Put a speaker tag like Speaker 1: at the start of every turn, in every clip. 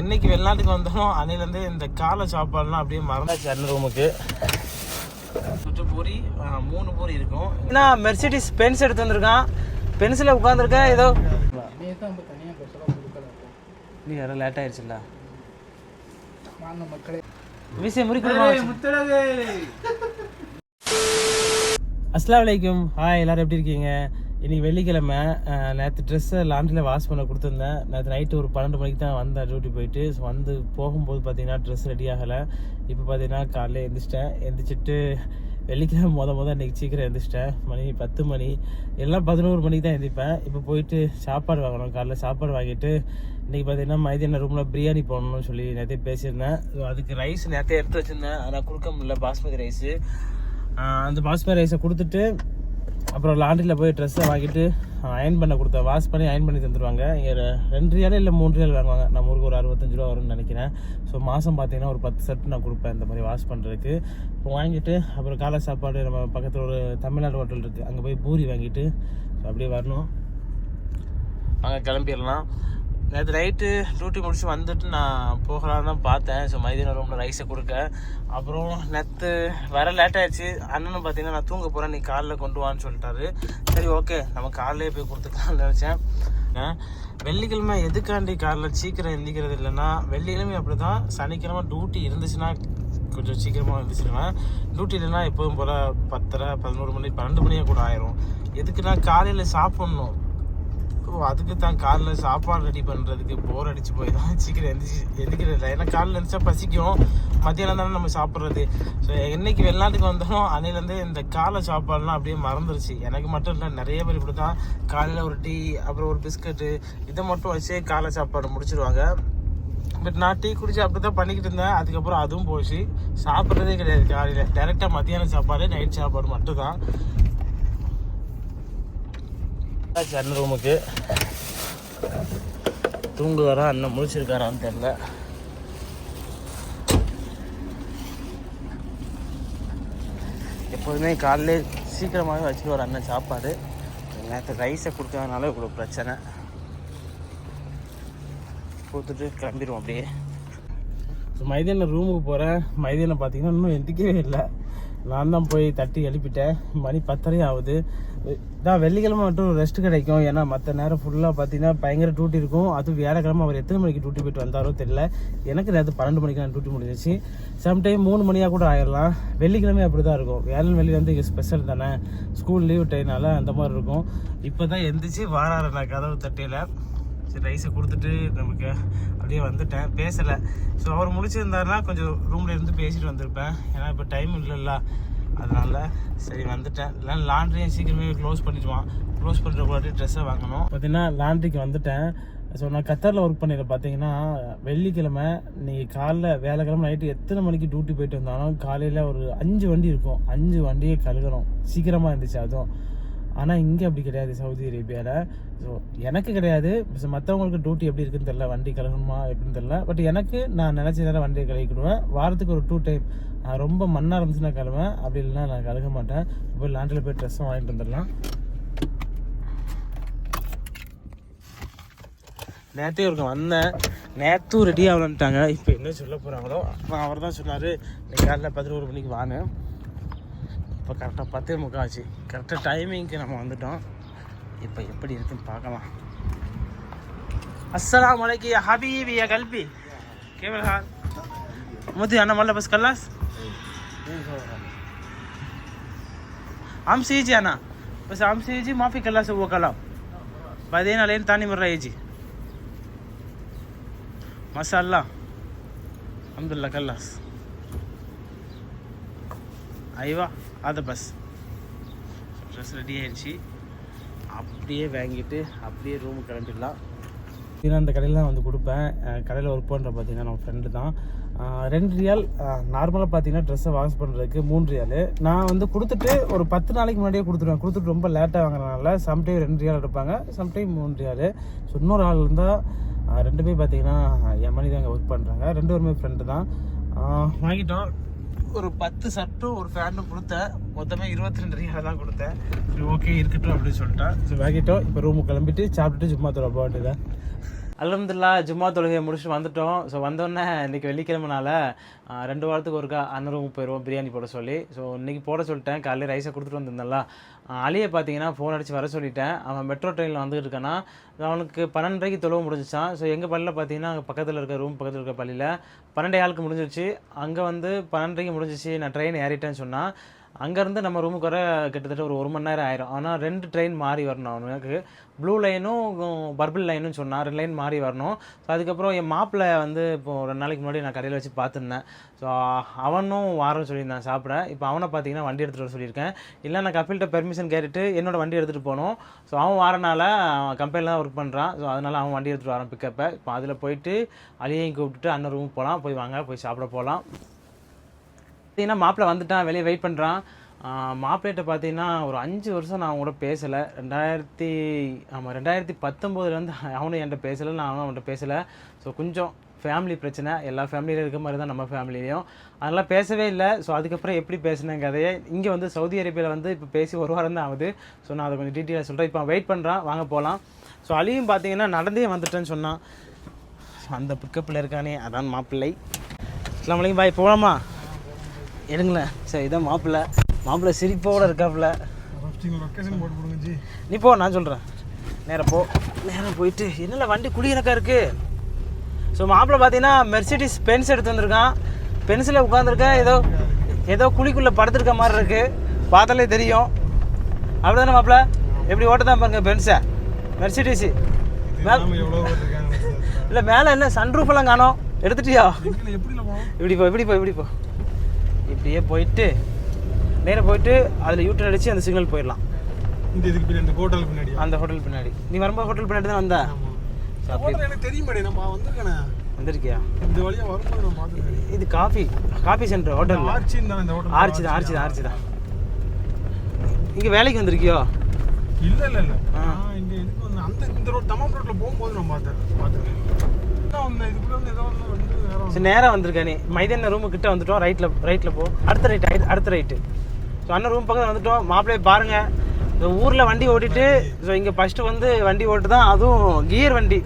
Speaker 1: என்னைக்கு வெளிநாட்டுக்கு வந்தாலும் அன்னையிலேருந்து இந்த காலை சாப்பாடுலாம் அப்படியே மறந்தாச்சு அண்ணன் ரூமுக்கு சுட்டு பூரி மூணு பூரி இருக்கும். என்ன மெர்சிடிஸ் பென்ஸ் எடுத்து வந்திருக்கான். பென்சில் உட்காந்துருக்கேன் ஏதோ. நீ வேற லேட் ஆயிடுச்சுல்ல.
Speaker 2: வாங்க மக்களே
Speaker 1: விஷயம் முடிக்கணுமா அஸ்லாம் வலைக்கும் ஹாய் எல்லாரும் எப்படி இருக்கீங்க? இன்றைக்கி வெள்ளிக்கிழமை நேற்று ட்ரெஸ்ஸை லாண்ட்ரியில் வாஷ் பண்ண கொடுத்துருந்தேன். நேற்று நைட்டு ஒரு பன்னெண்டு மணிக்கு தான் வந்தேன் டியூட்டி போயிட்டு. ஸோ வந்து போகும்போது பார்த்தீங்கன்னா ட்ரெஸ் ரெடி ஆகலை. இப்போ பார்த்தீங்கன்னா காலையில் எழுந்திரிச்சிட்டேன் எழுந்திரிச்சிட்டு வெள்ளிக்கிழமை மொத மொதல் இன்றைக்கி சீக்கிரம் எழுந்திரிச்சிட்டேன் மணி பத்து மணி எல்லாம் பதினோரு மணிக்கு தான் எழுந்திரிப்பேன் இப்போ போயிட்டு சாப்பாடு வாங்கணும். காலைல சாப்பாடு வாங்கிட்டு இன்றைக்கி பார்த்தீங்கன்னா மைதியான ரூமில் பிரியாணி போடணும்னு சொல்லி நேற்றே பேசியிருந்தேன். ஸோ அதுக்கு ரைஸ் நேற்றே எடுத்து வச்சுருந்தேன். ஆனால் கொடுக்க முடியல. பாஸ்மதி ரைஸு அந்த பாஸ்மதி ரைஸை கொடுத்துட்டு அப்புறம் லாண்ட்ரியில் போய் ட்ரெஸ்ஸை வாங்கிட்டு அயன் பண்ண கொடுத்த வாஷ் பண்ணி அயன் பண்ணி தந்துடுவாங்க இங்கே ரெண்டு ரியால் இல்லை மூணு ரியால் வாங்குவாங்க. நம்ம ஊருக்கு ஒரு அறுபத்தஞ்சு ரூபா வரும்னு நினைக்கிறேன். ஸோ மாதம் பார்த்தீங்கன்னா ஒரு பத்து செட் நான் கொடுப்பேன் இந்த மாதிரி வாஷ் பண்ணுறதுக்கு இப்போ வாங்கிட்டு அப்புறம் காலை சாப்பாடு நம்ம பக்கத்தில் ஒரு தமிழ்நாடு ஹோட்டல் இருக்குது அங்கே போய் பூரி வாங்கிட்டு ஸோ அப்படியே வரணும். அங்கே கிளம்பிடலாம். நேற்று நைட்டு டியூட்டி முடிச்சு வந்துட்டு நான் போகலான்னு தான் பார்த்தேன். ஸோ மைதின ரூமில் ரைஸை கொடுக்க. அப்புறம் நேற்று வர லேட் ஆயிடுச்சு. அண்ணனும் பார்த்தீங்கன்னா நான் தூங்க போகிறேன் நீ காலில் கொண்டு வான்னு சொல்லிட்டாரு. சரி ஓகே நம்ம காலையிலே போய் கொடுத்துக்கலாம்னு நினச்சேன். வெள்ளிக்கிழமை எதுக்காண்டி காலைல சீக்கிரம் எந்திக்கிறது இல்லைன்னா வெள்ளிக்கிழமை அப்படி தான் சனிக்கிழமை டியூட்டி இருந்துச்சுன்னா கொஞ்சம் சீக்கிரமாக எழுந்திரிச்சிருவேன் டியூட்டி இல்லைன்னா எப்போதும் போல் பத்தரை பதினோரு மணி பன்னெண்டு மணியாக கூட ஆயிரும். எதுக்குன்னா காலையில் சாப்பிட்ணும். ஓ அதுக்கு தான் காலைல சாப்பாடு ரெடி பண்ணுறதுக்கு போர் அடிச்சு போய் தான் சீக்கிரம் எந்திரிச்சு எந்திரிக்கிறது இல்லை. ஏன்னா காலையில் எழுந்திரிச்சா பசிக்கும். மத்தியானம் தானே நம்ம சாப்பிட்றது. ஸோ என்னைக்கு வெளிநாட்டுக்கு வந்தாலும் அன்னையிலேருந்து இந்த காலை சாப்பாடுலாம் அப்படியே மறந்துருச்சு. எனக்கு மட்டும் இல்லை நிறைய பேர் இப்படி தான் காலையில் ஒரு டீ அப்புறம் ஒரு பிஸ்கட்டு இதை மட்டும் வச்சே காலை சாப்பாடு முடிச்சிருவாங்க. பட் நான் டீ குடிச்சு அப்படி தான் பண்ணிக்கிட்டு இருந்தேன். அதுக்கப்புறம் அதுவும் போச்சு. சாப்பிட்றதே கிடையாது காலையில். டேரெக்டாக மத்தியானம் சாப்பாடு நைட் சாப்பாடு மட்டும் தான் அண்ணன் ரூமுக்கு. தூங்குவாரா அண்ணன் முழிச்சிருக்காரான்னு தெரில எப்போதுமே காலையில் சீக்கிரமாகவே வச்சுருவார் அண்ணன் சாப்பாடு. நேற்று ரைஸை கொடுத்ததுனால இவ்வளோ பிரச்சனை. கொடுத்துட்டு கிளம்பிடுவோம் அப்படியே. ஸோ மைதான ரூமுக்கு போகிறேன் மைதானம் பார்த்தீங்கன்னா இன்னும் எந்திக்கவே இல்லை. நான் தான் போய் தட்டி எழுப்பிட்டேன். மணி பத்தரை ஆகுது. தான் வெள்ளிக்கிழமை மட்டும் ரெஸ்ட் கிடைக்கும். ஏன்னா மற்ற நேரம் ஃபுல்லாக பார்த்தீங்கன்னா பயங்கர டியூட்டி இருக்கும். அதுவும் வியாழக்கிழமை அவர் எத்தனை மணிக்கு டியூட்டி போயிட்டு வந்தாரோ தெரியல. எனக்கு நேற்று பன்னெண்டு மணிக்கு நான் டியூட்டி முடிஞ்சிச்சு. சம்டைம் மூணு மணியாக கூட ஆயிடலாம் வெள்ளிக்கிழமை அப்படி தான் இருக்கும். வியாழன் வெள்ளி வந்து இங்கே ஸ்பெஷல் தானே. ஸ்கூல் லீவ் டைனால அந்த மாதிரி இருக்கும். இப்போ தான் எந்திரிச்சு வாராரு நான் கதவு தட்டையில். சரி ரைஸை கொடுத்துட்டு நமக்கு அப்படியே வந்துட்டேன். பேசலை. ஸோ அவர் முடிச்சிருந்தாருன்னா கொஞ்சம் ரூமில் இருந்து பேசிட்டு வந்திருப்பேன். ஏன்னா இப்போ டைம் இல்லைல்ல. அதனால சரி வந்துட்டேன். இல்லை லாண்ட்ரியும் சீக்கிரமே க்ளோஸ் பண்ணிடுவான். க்ளோஸ் பண்ணுற கூட ட்ரெஸ்ஸை வாங்கணும். பார்த்தீங்கன்னா லாண்ட்ரிக்கு வந்துட்டேன். ஸோ நான் கத்தரில் ஒர்க் பண்ணிட பார்த்தீங்கன்னா வெள்ளிக்கிழமை நீங்கள் காலைல வேலைக்கிழமை நைட்டு எத்தனை மணிக்கு டியூட்டி போயிட்டு வந்தாலும் காலையில் ஒரு அஞ்சு வண்டி இருக்கும். அஞ்சு வண்டியை கழுகணும். சீக்கிரமாக இருந்துச்சு அதுவும். ஆனால் இங்கே அப்படி கிடையாது சவுதி அரேபியாவில் ஸோ எனக்கு கிடையாது. மற்றவங்களுக்கு டியூட்டி எப்படி இருக்குன்னு தெரில வண்டி கழுகணுமா எப்படின்னு தெரில பட் எனக்கு நான் நினச்ச நேரம் வண்டியை கழுவிக்கிடுவேன். வாரத்துக்கு ஒரு டூ டைம் ரொம்ப மண்ணாக இருந்துச்சுன்னா கழுவேன். அப்படி இல்லைன்னா நான் கழுக மாட்டேன். போய் லாண்டில் போய் ட்ரெஸ்ஸும் வாங்கிட்டு வந்துடலாம். நேற்றே ஒருக்க வந்தேன். நேற்றும் ரெடி ஆகலன்ட்டாங்க. இப்போ என்ன சொல்ல போகிறாங்களோ அவர் தான் சொன்னார் நீ காலைல பதினோரு மணிக்கு வாங்க இப்போ கரெக்டாக பத்து முக்கால் கரெக்டாக டைமிங்க்கு நம்ம வந்துட்டோம். இப்போ எப்படி இருக்குன்னு பார்க்கலாம். அஸ்லாம் வலைக்கு ஹபீபி யா கல்பி. கேவல் ஹால். मोदी आना मतलब बस कलास हम सी जी आना बस हम सी जी माफी कलास वो कला बदेना लेन तानी मर रही जी मसाला अलहमदुल्ला அதை பஸ் ட்ரெஸ் ரெடி ஆகிடுச்சு அப்படியே வாங்கிட்டு அப்படியே ரூமுக்கு கிளம்பிடலாம். நான் அந்த கடையில் தான் வந்து கொடுப்பேன். கடையில் ஒர்க் பண்ணுற பார்த்தீங்கன்னா நம்ம ஃப்ரெண்டு தான். ரெண்டு ரியால் நார்மலாக பார்த்தீங்கன்னா ட்ரெஸ்ஸை வாஷ் பண்ணுறதுக்கு மூணு ரியால். நான் வந்து கொடுத்துட்டு ஒரு பத்து நாளைக்கு முன்னாடியே கொடுத்துருவேன். கொடுத்துட்டு ரொம்ப லேட்டாக வாங்குறதுனால சம்டைம் ரெண்டு ரியால் எடுப்பாங்க. சம்டைம் மூணு ரியால். ஸோ இன்னொரு ஆள் இருந்தால் ரெண்டு பேர் பார்த்தீங்கன்னா என் மணி அங்கே ஒர்க் பண்ணுறாங்க ரெண்டு பேருமே ஃப்ரெண்டு தான். வாங்கிட்டோம். ஒரு பத்து ஷர்ட்டும் ஒரு ஃபேண்டும் கொடுத்தேன். மொத்தமே இருபத்தி ரெண்டு ரியால் தான் கொடுத்தேன். சரி ஓகே இருக்கட்டும் அப்படின்னு சொல்லிட்டேன். சரி வாங்கிட்டோம். இப்போ ரூமுக்கு கிளம்பிட்டு சாப்பிட்டுட்டு சும்மா தர போக வேண்டியதான் அலமதுல்லா ஜும்மா தொழுகையை முடிச்சுட்டு வந்துட்டோம். ஸோ வந்தோடனே இன்றைக்கி வெள்ளிக்கிழமைனால ரெண்டு வாரத்துக்கு ஒருக்கா அண்ணன் ரூமுக்கு போயிடுவோம் பிரியாணி போட சொல்லி ஸோ இன்றைக்கி போட சொல்லிட்டேன். காலையில் ரைஸை கொடுத்துட்டு வந்திருந்தேன்ல. அலியை பார்த்தீங்கன்னா ஃபோன் அடித்து வர சொல்லிட்டேன். அவன் மெட்ரோ ட்ரெயினில் வந்துட்டு இருக்கானா. அவனுக்கு பன்னெண்டரைக்கு தொழுவு முடிஞ்சிச்சான் ஸோ எங்கள் பள்ளியில் பார்த்தீங்கன்னா அங்கே பக்கத்தில் இருக்க ரூம் பக்கத்தில் இருக்க பள்ளியில் பன்னெண்டே ஆளுக்கு முடிஞ்சிருச்சு. அங்கே வந்து பன்னெண்டரைக்கு முடிஞ்சிச்சு. நான் ட்ரெயின் ஏறிட்டேன்னு சொன்னால் அங்கேருந்து நம்ம ரூமுக்கு வர கிட்டத்தட்ட ஒரு ஒரு மணி நேரம் ஆயிரும். ஆனால் ரெண்டு ட்ரெயின் மாறி வரணும். அவனுக்கு ப்ளூ லைனும் பர்பிள் லைனும் சொன்னான். ரெண்டு லைன் மாறி வரணும். ஸோ அதுக்கப்புறம் என் மாப்பிள்ளை வந்து இப்போ ரெண்டு நாளைக்கு முன்னாடி நான் கடையில் வச்சு பார்த்துருந்தேன். ஸோ அவனும் வாரம் சொல்லியிருந்தான் சாப்பிட. இப்போ அவனை பார்த்தீங்கன்னா வண்டி எடுத்துகிட்டு வர சொல்லியிருக்கேன். இல்லை நான் கப்பில்கிட்ட பெர்மிஷன் கேட்டுட்டு என்னோட வண்டி எடுத்துகிட்டு போகணும். ஸோ அவன் வாரனால அவன் கம்பெனியில் தான் ஒர்க் பண்ணுறான் ஸோ அதனால் அவன் வண்டி எடுத்துகிட்டு வரான் பிக்கப்பை இப்போ அதில் போயிட்டு அழியையும் கூப்பிட்டுட்டு அண்ணன் ரூமுக்கு போகலாம் போய் வாங்க போய் சாப்பிட போகலாம் பார்த்தீங்கன்னா மாப்பிள்ளை வந்துட்டான் வெளியே வெயிட் பண்ணுறான் மாப்பிள்ளைகிட்ட பார்த்தீங்கன்னா ஒரு அஞ்சு வருஷம் நான் அவங்க கூட பேசலை. ரெண்டாயிரத்தி ஆமாம் ரெண்டாயிரத்தி பத்தொம்போதுலேருந்து அவனும் என்கிட்ட பேசலை நான் அவனும் அவன்கிட்ட பேசலை. ஸோ கொஞ்சம் ஃபேமிலி பிரச்சனை. எல்லா ஃபேமிலியிலும் இருக்க மாதிரி தான் நம்ம ஃபேமிலிலையும் அதெல்லாம் பேசவே இல்லை. ஸோ அதுக்கப்புறம் எப்படி பேசினேன் கதையை? இங்கே வந்து சவுதி அரேபியாவில் வந்து இப்போ பேசி ஒரு வாரம் தான் ஆகுது. ஸோ நான் அதை கொஞ்சம் டீட்டெயிலாக சொல்கிறேன் இப்போ வெயிட் பண்ணுறான் வாங்க போகலாம் ஸோ அழியும் பார்த்தீங்கன்னா நடந்தே வந்துட்டேன்னு சொன்னான். அந்த பிக்கப்பில் இருக்கானே. அதான் மாப்பிள்ளை. அஸ்லாம் வலைக்கும் பாய் போகலாமா எடுங்களேன். சரி இதான் மாப்பிள்ளை. மாப்பிள்ளை சிரிப்போட இருக்காப்புல. நீ போ நான் சொல்கிறேன் நேரம் போ. நேரம் போயிட்டு என்னல வண்டி குடியிறக்கா இருக்கு? ஸோ மாப்பிள்ளை பார்த்தீங்கன்னா மெர்சிடிஸ் பென்ஸ் எடுத்து வந்திருக்கான். பென்சில் உட்காந்துருக்கேன் ஏதோ ஏதோ குழிக்குள்ளே படுத்திருக்க மாதிரி இருக்கு. பார்த்தாலே தெரியும். அப்படிதானே மாப்பிள்ளை? எப்படி ஓட்ட தான் பாருங்க பென்ஸை மெர்சிடிஸு இல்லை மேலே என்ன சன்ரூஃப் எல்லாம் காணோம். எடுத்துட்டியா? இப்படி போ இப்படி போ இப்படி போ. இப்படியே போயிட்டு நேராக போயிட்டு அதில் யூட்டன் அடித்து அந்த சிக்னல் போயிடலாம்.
Speaker 2: இந்த இதுக்கு பின்னாடி இந்த ஹோட்டல் பின்னாடி
Speaker 1: அந்த ஹோட்டல் பின்னாடி. நீ வரும்போது ஹோட்டல் பின்னாடி தான் வந்த?
Speaker 2: எனக்கு தெரியுமாடே நம்ம வந்திருக்கேனே?
Speaker 1: வந்திருக்கியா?
Speaker 2: இந்த வழியா வரும்போது நான் பார்த்துருக்கேன்
Speaker 1: இது காஃபி காஃபி சென்டர் ஹோட்டல்
Speaker 2: ஆர்ச்சின்னு தானே இந்த ஹோட்டல்
Speaker 1: ஆர்ச்சி தான் ஆர்ச்சி தான் ஆர்ச்சி தான். இங்கே வேலைக்கு வந்திருக்கியோ?
Speaker 2: இல்ல இல்ல இல்ல. இங்க இதுக்கு அந்த இந்த ரோட் தமாம் ரோட்ல போகும்போது நான் பார்த்தேன் பார்த்துருக்கேன்
Speaker 1: சரி நேராக வந்திருக்க நீ. மைதான ரூமு கிட்ட வந்துட்டோம். ரைட்டில் ரைட்டில் போ. அடுத்த ரைட் அடுத்த ரைட்டு ஸோ அண்ணன் ரூம் பக்கத்தில் வந்துட்டோம். மாப்பிள்ளைய பாருங்க. இந்த ஊரில் வண்டி ஓட்டிட்டு ஸோ இங்கே ஃபஸ்ட்டு வந்து வண்டி ஓட்டு தான் அதுவும் கியர் வண்டி.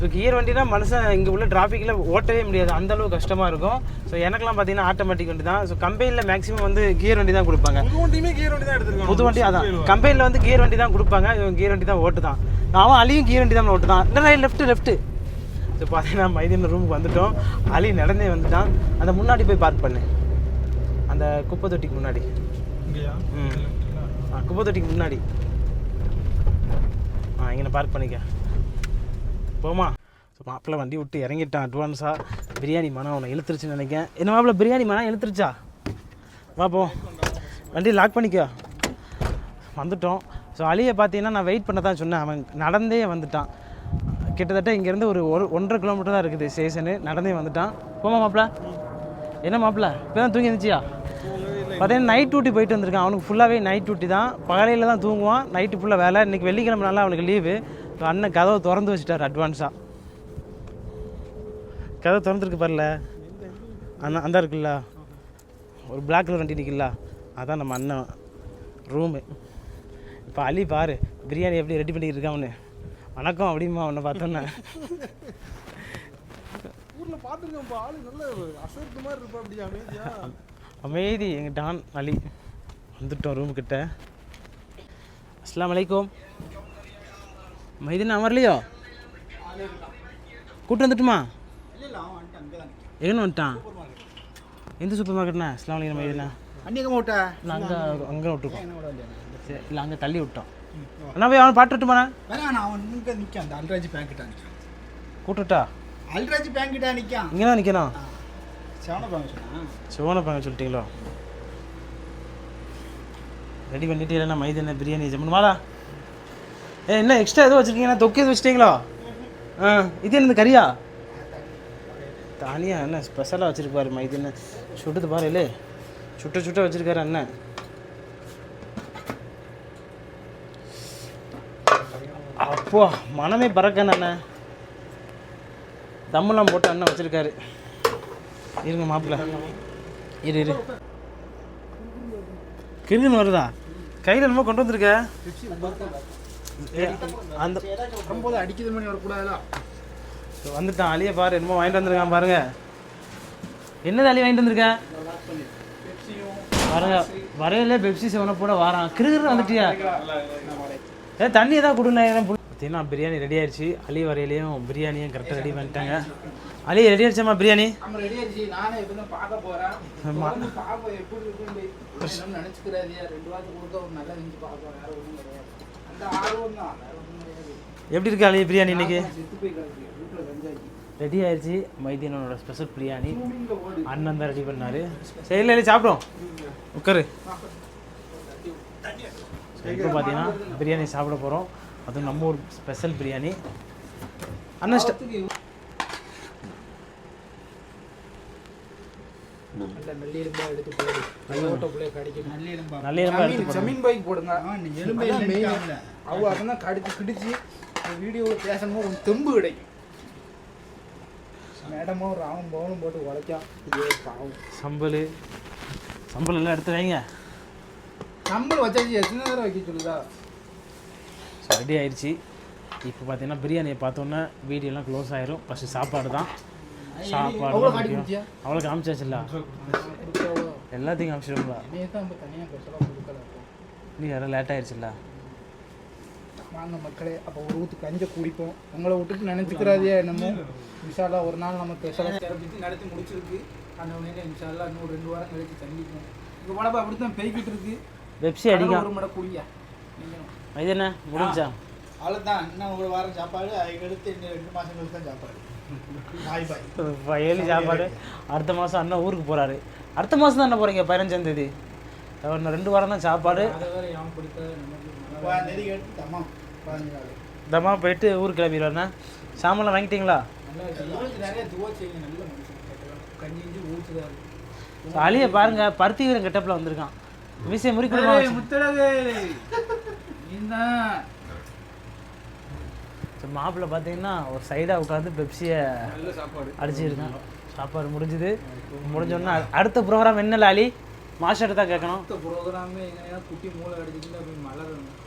Speaker 1: ஸோ கியர் வண்டினா மனுஷன் இங்கே உள்ள டிராஃபிக்கில் ஓட்டவே முடியாது. அந்த அளவு கஷ்டமாக இருக்கும். ஸோ எனக்கெல்லாம் பார்த்தீங்கன்னா ஆட்டோமேட்டிக் வண்டி தான். ஸோ கம்பெனியில் மேக்ஸிமம் வந்து கியர் வண்டி தான் கொடுப்பாங்க.
Speaker 2: புது வண்டி தான் எடுத்துருக்கேன்
Speaker 1: புது வண்டி அதான். கம்பெனியில் வந்து கியர் வண்டி தான் கொடுப்பாங்க. கியர் வண்டி தான் ஓட்டு தான் அவன் அலியும் கியர் வண்டி தான் ஓட்டு தான் இல்லை லெஃப்ட் லெஃப்ட் ஸோ பார்த்தீங்கன்னா மைதீன ரூமுக்கு வந்துட்டோம். அலி நடந்தே வந்துட்டான். அந்த முன்னாடி போய் பார்க் பண்ணு. அந்த குப்பை தொட்டிக்கு முன்னாடி. ஆ குப்பை தொட்டிக்கு முன்னாடி. ஆ இங்கே பார்க் பண்ணிக்க. போமா ஸோ மாப்பிள்ளை வண்டி விட்டு இறங்கிட்டான் அட்வான்ஸாக பிரியாணி மனம் அவனை இழுத்துருச்சுன்னு நினைக்கிறேன். என்ன மாப்பிள்ளை பிரியாணி மனம் இழுத்துருச்சா? வா போ. வண்டி லாக் பண்ணிக்கோ. வந்துட்டோம். ஸோ அலியை பார்த்தீங்கன்னா நான் வெயிட் பண்ண தான் சொன்னேன். அவன் நடந்தே வந்துட்டான். கிட்டத்தட்ட இங்கேருந்து ஒரு ஒரு ஒன்றரை கிலோமீட்டர் தான் இருக்குது ஸ்டேஷனு. நடந்தே வந்துட்டான். போமா மாப்பிள்ள என்ன மாப்பிள்ள இப்போ தான் தூங்கி இருந்துச்சியா பார்த்தீங்கன்னா நைட் டியூட்டி போயிட்டு வந்திருக்கான். அவனுக்கு ஃபுல்லாகவே நைட் டியூட்டி தான். பகலையில் தான் தூங்குவான். நைட்டு ஃபுல்லாக வேலை. இன்றைக்கி வெள்ளிக்கிழமை நாள் அவனுக்கு லீவு அண்ணன் கதவை திறந்து வச்சுட்டார் அட்வான்ஸாக கதவை திறந்துருக்கு பாருல. அண்ணா அந்த இருக்குல்ல. ஒரு பிளாக் கலர் வண்டி நிற்கல அதான் நம்ம அண்ணன். ரூமு இப்போ அலி பாரு. பிரியாணி எப்படி ரெடி பண்ணிக்கிட்டு இருக்கான் அவனு வணக்கம் அப்படிமா அவனை பார்த்தோன்னே.
Speaker 2: ஊர்ல பார்த்துருக்கேன் ஆளு நல்ல அசர்த்து மாதிரி இருப்பா அப்படியா அமைதியா.
Speaker 1: அமைதி எங்கள் டான் அலி. வந்துட்டோம் ரூம் கிட்ட. அஸ்லாம் வலைக்கும் மைதின் அமர்லையோ கூட்டு வந்துட்டுமா? எங்கன்னு வந்துட்டான்? எந்த சூப்பர் மார்க்கெட்ண்ணா அஸ்லாம் வலைக்கம் மைதினா அங்கே அங்கே விட்டுருக்கோம். சரி இல்லை அங்கே தள்ளி விட்டோம். அண்ணா போய் அவனை பாட்டு விட்டுமாண்ணா
Speaker 2: வேணா அவன் இங்கே நிற்கான் அந்த அல்ராஜ் பேங்கிட்ட நிற்கான்
Speaker 1: கூட்டுட்டா?
Speaker 2: அல்ராஜ் பேங்கிட்ட நிற்கான்
Speaker 1: இங்கே தான் நிற்கணும்
Speaker 2: செவன பேங்க் சொன்னா?
Speaker 1: சிவனப்பாங்க சொல்லிட்டீங்களோ? ரெடி பண்ணிட்டு இல்லைண்ணா மைதன பிரியாணி ஜம்மன் வாடா ஏ என்ன எக்ஸ்ட்ரா எதுவும் வச்சுருக்கீங்கன்னா தொக்கு எதுவும் வச்சிட்டீங்களோ? ஆ இது என்னது கறியா? தானியா என்ன ஸ்பெஷலாக வச்சுருப்பாரு மைதன சுட்டுது பாரு இல்லை சுட்ட சுட்ட வச்சுருக்காரு அண்ணன். அப்போ மனமே பறக்கண்ண அண்ணன் தம்மெல்லாம் போட்டு அண்ணன் வச்சுருக்காரு. இருங்க மாப்பிள்ள. இரு இரு. கிருகுன்னு வருதா? கையில் என்னமோ கொண்டு வந்திருக்க. அந்த
Speaker 2: வரும்போது அடிக்கிறது மணி வரக்கூடாதுல
Speaker 1: வந்துட்டான் அழிய பாரு என்னமோ வாங்கிட்டு வந்திருக்கான் பாருங்க. என்னது அலி வாங்கிட்டு வந்திருக்கேன் பாருங்க வரையில பெப்சி செவனை போட வாரான். கிருகிரு வந்துட்டியா? ஏ தண்ணி ஏதாவது கொடுங்க பார்த்தீங்கன்னா பிரியாணி ரெடி ஆயிடுச்சு. அலி வரையிலையும் பிரியாணியும் கரெக்டாக ரெடி பண்ணிட்டாங்க. அலி ரெடி ஆயிடுச்சாம்மா பிரியாணி?
Speaker 3: எப்படி
Speaker 1: இருக்கு அலி பிரியாணி இன்னைக்கு? ரெடி ஆயிடுச்சு. மைதீனோட ஸ்பெஷல் பிரியாணி. அண்ணன் தான் ரெடி பண்ணாரு. சரி இல்லை சாப்பிடும் உட்காரு. இப்போ பார்த்தீங்கன்னா பிரியாணி சாப்பிட போகிறோம் அதுவும் நம்ம ஊர் ஸ்பெஷல் பிரியாணி. போடுங்க.
Speaker 3: ஜமீன் பைக் போடுங்க. கடிச்சு கிடிச்சு வீடியோவில் பேசணுமோ கொஞ்சம் தெம்பு கிடைக்கும். மேடமும் ராவும் பவனும் போட்டு பாவம்.
Speaker 1: சம்பல் சம்பல் எல்லாம் எடுத்து வைங்க.
Speaker 3: கம்பல் வச்சாச்சு எத்தனை தடவை வைக்க சொல்லுதா?
Speaker 1: ரெடி ஆயிடுச்சு. இப்போ பார்த்தீங்கன்னா பிரியாணியை பார்த்தோன்னே வீடியோலாம் க்ளோஸ் ஆயிரும். ஃபஸ்ட்டு சாப்பாடு தான். சாப்பாடு
Speaker 3: அவ்வளோ
Speaker 1: காமிச்சாச்சுல்ல?
Speaker 3: கொடுக்காவோ
Speaker 1: எல்லாத்தையும் காமிச்சிடும்ல. நீ யாரும் லேட் ஆயிடுச்சுல்ல?
Speaker 3: வாங்க மக்களே அப்போ ஒரு ஊத்து கஞ்ச குடிப்போம். உங்களை விட்டுட்டு நினைச்சுக்கிறாதே என்னமோ? இன்ஷால்லா ஒரு நாள் நம்ம ஸ்பெஷலாக நடத்தி முடிச்சிருக்கு. அந்த உடனே இன்ஷால்லா இன்னும் ரெண்டு வாரம் கழிச்சு சந்திப்போம் இங்கே மழை அப்படி தான் பெய்கிட்டு இருக்கு.
Speaker 1: வெப்சி
Speaker 3: கடவுள்
Speaker 1: அடிக்கும்
Speaker 3: ஒரு மடை குடியா
Speaker 1: இது என்ன முடிஞ்சா
Speaker 4: அவ்வளோதான் இன்னும் ஒரு வாரம் சாப்பாடு. அதுக்கடுத்து இன்னும் ரெண்டு மாதம் கழிச்சு தான் சாப்பாடு.
Speaker 1: வயலி சாப்பாடு. அடுத்த மாதம் அண்ணன் ஊருக்கு போகிறாரு அடுத்த மாதம் தான் என்ன போகிறீங்க பதினஞ்சாம் தேதி. இன்னும் ரெண்டு வாரம் தான் சாப்பாடு.
Speaker 4: தம்மா.
Speaker 1: போயிட்டு ஊருக்கு கிளம்பிடுவாருண்ணா சாமான்லாம் வாங்கிட்டீங்களா? அழிய பாருங்க பருத்தி வீரன் கெட்டப்பில் வந்திருக்கான். விஷயம் முறிக்கணுமா? மாப்பிள்ளை பார்த்தீங்கன்னா ஒரு சைடாக உட்காந்து பெப்சியை
Speaker 3: நல்ல சாப்பாடு.
Speaker 1: அடிச்சிருக்கான். சாப்பாடு முடிஞ்சுது. முடிஞ்சோடனே அடுத்த ப்ரோக்ராம் என்ன லாலி? மாஸ்டர் தான் கேட்கணும்.
Speaker 3: அடுத்த ப்ரோக்ராமே எங்கன்னா குட்டி மூளை அப்படி மலரணும்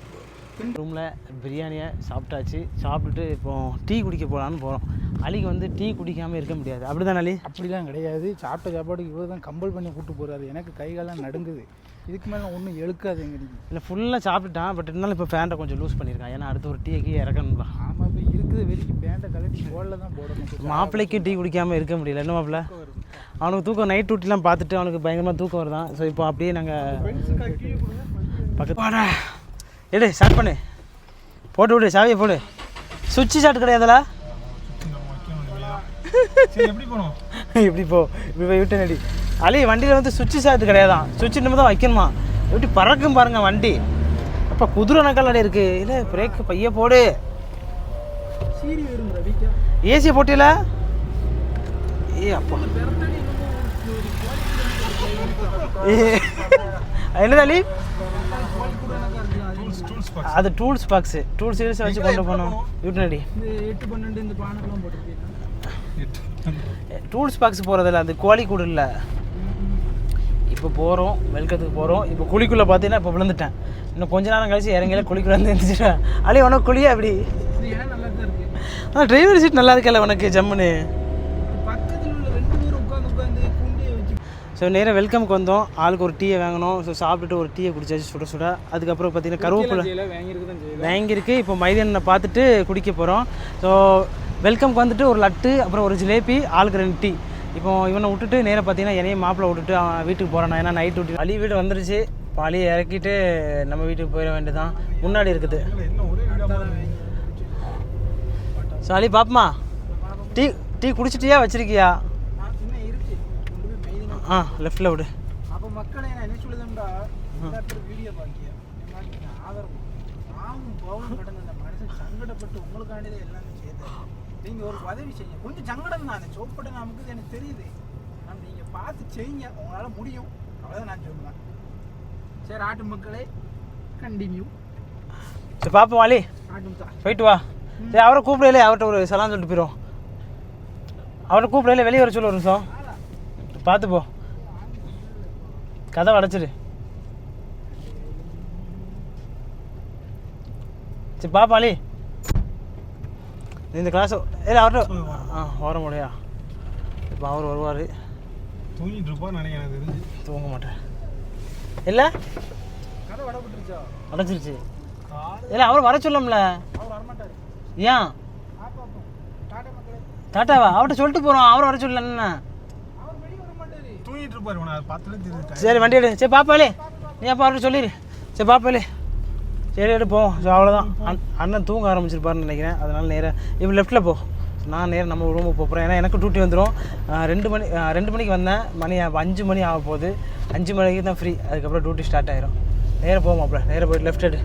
Speaker 1: ரூமில் பிரியாணியை சாப்பிட்டாச்சு. சாப்பிட்டுட்டு இப்போ டீ குடிக்க போகலான்னு போகிறோம் அலிக்கு வந்து டீ குடிக்காமல் இருக்க முடியாது. அப்படி தான் அலி
Speaker 3: அப்படிலாம் கிடையாது. சாப்பிட்ட சாப்பாடுக்கு இவர் தான் கம்பல் பண்ணி கூட்டு போறாரு. எனக்கு கைகாலம் நடுங்குது. இதுக்கு மேலே ஒன்றும் எழுக்காதுங்க நீங்க.
Speaker 1: இல்லை ஃபுல்லாக சாப்பிட்டுட்டான் பட் இருந்தாலும் இப்போ ஃபேண்டை கொஞ்சம் லூஸ் பண்ணியிருக்கான். ஏன்னா அடுத்து ஒரு டீக்கு இறக்கணும்ல
Speaker 3: ஆமாம் இப்போ இருக்குது வெளிக்கு பேண்டை கலட்டி போடல தான் போடணும்.
Speaker 1: மாப்பிள்ளைக்கு டீ குடிக்காமல் இருக்க முடியல. என்ன மாப்பிள்ள அவனுக்கு தூக்கம் நைட் டூட்டிலாம் பார்த்துட்டு அவனுக்கு பயங்கரமாக தூக்கம் வருதான் ஸோ இப்போ அப்படியே நாங்கள் பக்கத்து எடு ஸ்டார்ட் பண்ணு. போட்டு விடு சாவியை போடு. சுவிட்ச் ஷாட் கிடையாதுல
Speaker 2: சரி எப்படி போனோம்?
Speaker 1: இப்படி போ. இப்படி போய் விட்டு நடி அலி வண்டியில் வந்து சுவிட்ச் ஷாட் கிடையாதான். சுவிட்ச் இன்னும் தான் வைக்கணுமா? எப்படி பறக்கும் பாருங்க வண்டி. அப்போ குதிரை நக்கல் இருக்கு. இல்லை பிரேக் பைய போடு. ஏசியை போட்டியில? ஏ அப்பா. என்னது அலி? அது டூல்ஸ் பாக்ஸு டூல்ஸ் யூஸ் வச்சு கொண்டு போகணும். யூட்டினடி
Speaker 3: எட்டு பன்னெண்டு இந்த
Speaker 1: டூல்ஸ் பாக்ஸ் போகிறதில்ல அது கோழி கூடு இல்லை. இப்போ போகிறோம் வெல்கத்துக்கு போகிறோம் இப்போ குழிக்குள்ளே பார்த்தீங்கன்னா இப்போ விழுந்துட்டேன். இன்னும் கொஞ்ச நேரம் கழிச்சு இறங்கல குழிக்குள்ள வந்து எழுந்திரிச்சிட்டேன் அலி உனக்கு குழியா அப்படி
Speaker 3: இது இடம் நல்லா தான் இருக்கு
Speaker 1: ஆ டிரைவர் சீட் நல்லா இருக்கல உனக்கு ஜம்முன்னு. ஸோ நேராக வெல்கம்க்கு வந்தோம். ஆளுக்கு ஒரு டீயை வாங்கணும் ஸோ சாப்பிட்டுட்டு ஒரு டீயை குடிச்சாச்சு சுட சுட. அதுக்கப்புறம் பார்த்தீங்கன்னா கருவேப்பிலை
Speaker 3: வாங்கியிருக்கு
Speaker 1: இப்போ மைதானை பார்த்துட்டு குடிக்க போகிறோம் ஸோ வெல்கம்க்கு வந்துட்டு ஒரு லட்டு அப்புறம் ஒரு ஜிலேபி ஆளுக்கு ரெண்டு டீ. இப்போ இவனை விட்டுட்டு நேராக பார்த்தீங்கன்னா என்னையும் மாப்பிள்ளை விட்டுட்டு அவன் வீட்டுக்கு போகிறான் ஏன்னா நைட் விட்டு அழி வீடு வந்துருச்சு. இப்போ அலியை இறக்கிட்டு நம்ம வீட்டுக்கு போயிட வேண்டியதான் முன்னாடி இருக்குது.
Speaker 2: என்ன
Speaker 1: ஸோ அலி பாப்பமா? டீ டீ குடிச்சிட்டியா வச்சிருக்கியா? ஆ லெஃப்டில் விடு.
Speaker 3: அப்போ மக்களை என்ன சொல்லுதுண்டா வீடியோ பாக்கிய? ஆதரவு. நானும் போகணும் கடந்த அந்த மனுஷன் சங்கடப்பட்டு உங்களுக்காண்டிதான் எல்லாமே செய்தேன் நீங்கள் ஒரு உதவி செய்யுங்க. கொஞ்சம் சங்கடம் தான். சோப்பட நமக்கு எனக்கு தெரியுது. ஆனால் நீங்கள் பார்த்து செய்யுங்க. உங்களால் முடியும். அவ்வளோதான் நான் சொல்லுவேன். சரி ஆட்டு மக்களே கண்டினியூ
Speaker 1: சரி
Speaker 3: ஆட்டும் தான்
Speaker 1: போயிட்டு வா. சரி அவரை கூப்பிடல அவர்கிட்ட ஒரு சலாம் சொல்லிட்டு போயிடும் அவரை கூப்பிடல வெளியே வர சொல்ல ஒரு நிமிஷம். பார்த்து போ. கதை அடைச்சிடு. சரி பாப்பா அலி இந்த கிளாஸ் இல்லை அவர்கிட்ட ஆ வர முடியா? இப்போ அவர் வருவார்.
Speaker 2: தூங்கிட்டு இருப்பான்னு நினைக்கிறேன் தெரிஞ்சு.
Speaker 1: தூங்க மாட்டேன். இல்லை? அடைச்சிருச்சு இல்லை அவர் வர சொல்லம்ல. ஏன்? டாட்டாவா? அவர்கிட்ட சொல்லிட்டு போகிறோம் அவர் வர சொல்லல என்ன? சரி வண்டி எடு. சரி பாப்பாலே. நீ அப்பா அவர்கிட்ட சொல்லிடு சரி பாப்பாலே. சரி எடுப்போம் போவோம் ஸோ அவ்வளோதான் அண் அண்ணன் தூங்க ஆரம்பிச்சிருப்பாருன்னு நினைக்கிறேன். அதனால் நேராக இவன் லெஃப்ட்டில் போ. நான் நேரம் நம்ம ரூமுக்கு போகிறேன் ஏன்னா எனக்கு டியூட்டி வந்துடும் ரெண்டு மணி ரெண்டு மணிக்கு வந்தேன். மணி அஞ்சு மணி ஆக போகுது அஞ்சு மணிக்கு தான் ஃப்ரீ அதுக்கப்புறம் டியூட்டி ஸ்டார்ட் ஆயிரும். நேராக போவோம் அப்புறம் நேராக போயிட்டு லெஃப்ட் எடு.